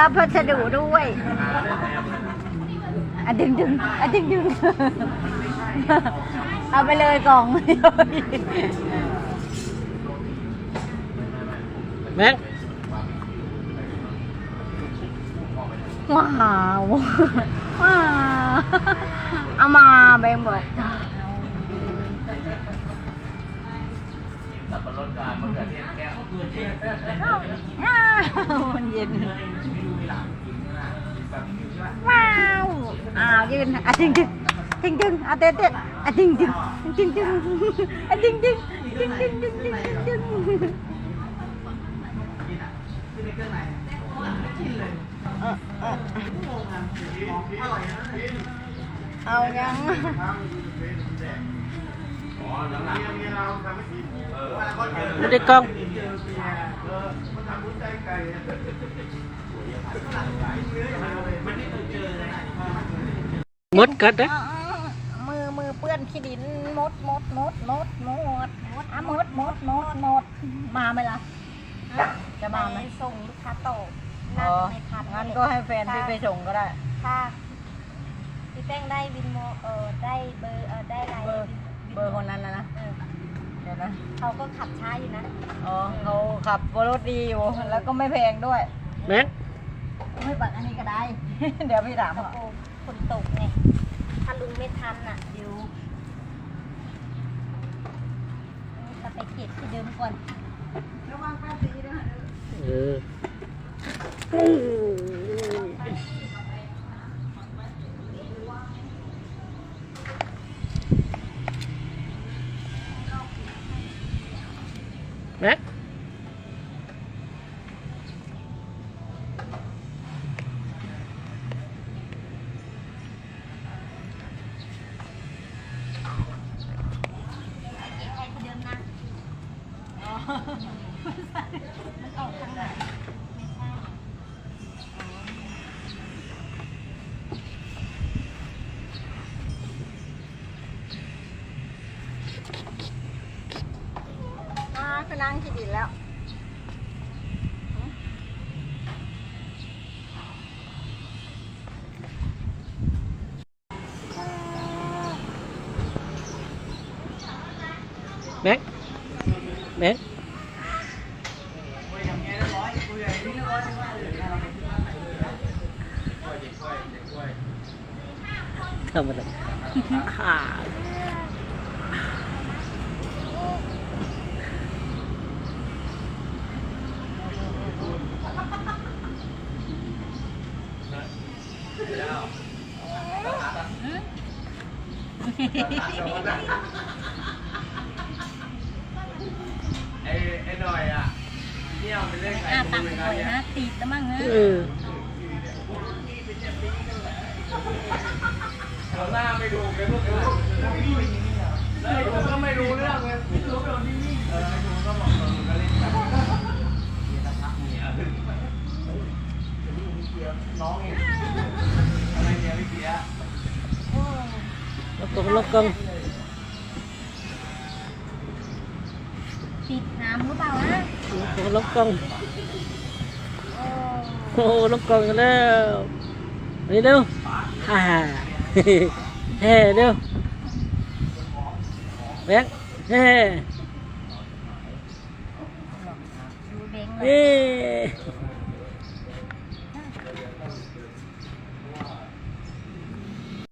รับพัสดุด้วยอะดึงดึงอะดึงดึงเอาไปเลยกล่องแม็กว้าวว้าวเอามาแบงบอก ว้าวมันเย็นว้าวอ้าวยืนอะจริงจริงจริงจริงอะเต้นเต้นอะจริงจริงจริงจริงอะจริงจริงจริงจริงจริงจริงจริงเออเออเอายัง ไม่ได้กล้องมดกัดนะมือมือเปื้อนขี้ดินมดมดมดมดมดมดอะมดมดมดมดมาไหมล่ะจะมาไหมส่งลูกค้าโตนั่องไม่ทันงั้นก็ให้แฟนพี่ไปส่งก็ได้ค่ะพี่แป้งได้วินโมเออได้เบอร์เออได้ไรเบอร์ เบอร์คนนั้นนะนะเออเดี๋ยวนะเขาก็ขับช้าอยู่นะอ๋อเขาขับรถดีอยู่แล้วก็ไม่แพงด้วย แม็กไม่ปัดอันนี้ก็ได้ เดี๋ยวพี่ถามกระเขาโปรงคนตกไงถ้าลุงไม่ทันอะเดี๋ยวจะไปเก็บที่เดิมก่อน เออแม็ก เก็บให้ที่เดิม นะมันออกทางไหน ไม่ใช่อ่าคือนั่งคิดดินแล้วแม็กแม็กทำอะไรขา ไอ้ไอ้หน่อยอะเนี่ยมันเล่นไก่อ่าตูตักนหน่อยนะตีดแล้วมั้งเนเออเขาหน้าไม่ดูไอ้พวกนี้แล้วไอ้พวกก็ไม่รู้เรื่องเลยไม่รู้เป็นคนที่นี่เออไอ้พวกก็บอก ล็อกกล้องล็อกกล้องติดน้ำหรือเปล่านะล็อกกล้องล็อกกล้องโอ้โอ้ล็อกกล้องกันแล้วนี่เร็วฮ่าเฮ้เร็วแม็กเฮ้ดูเบงเลเฮ้ย